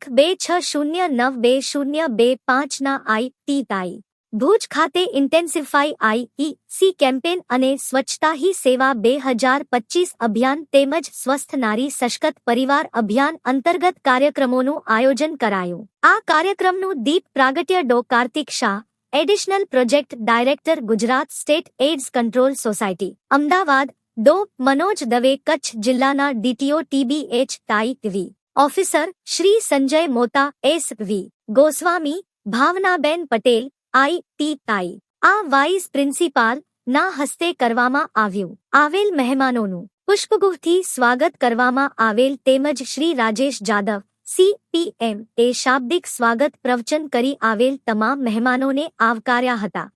તારીખ બે છ શૂન્ય નવ બે શૂન્ય બે પાંચના આઈ ટી તાઈ ભુજ ખાતે ઇન્ટેન્સિફાઈ આઈ સી કેમ્પેન અને સ્વચ્છતા હી સેવા બે હજાર પચીસ અભિયાન તેમજ સ્વસ્થ નારી સશક્ત પરિવાર અભિયાન અંતર્ગત કાર્યક્રમોનું આયોજન કરાયું. આ કાર્યક્રમનું દીપ પ્રાગટ્ય Dr Kartik Shah, additional project director Gujarat state AIDS control society, Ahmedabad, Dr Manoj Dave Kutch જિલ્લાના DTO ટીબીએચ tai V. Officer Shri Sanjay Mota S V Goswami, Bhavnaben Patel I T તાઈ આ વાઇસ પ્રિન્સિપાલ ના હસ્તે કરવામાં આવ્યું. આવેલ મહેમાનોનું પુષ્પગુહથી સ્વાગત કરવામાં આવેલ તેમજ Shri Rajesh Jadav C P M A શાબ્દિક સ્વાગત પ્રવચન કરી આવેલ તમામ મહેમાનોને આવકાર્યા હતા.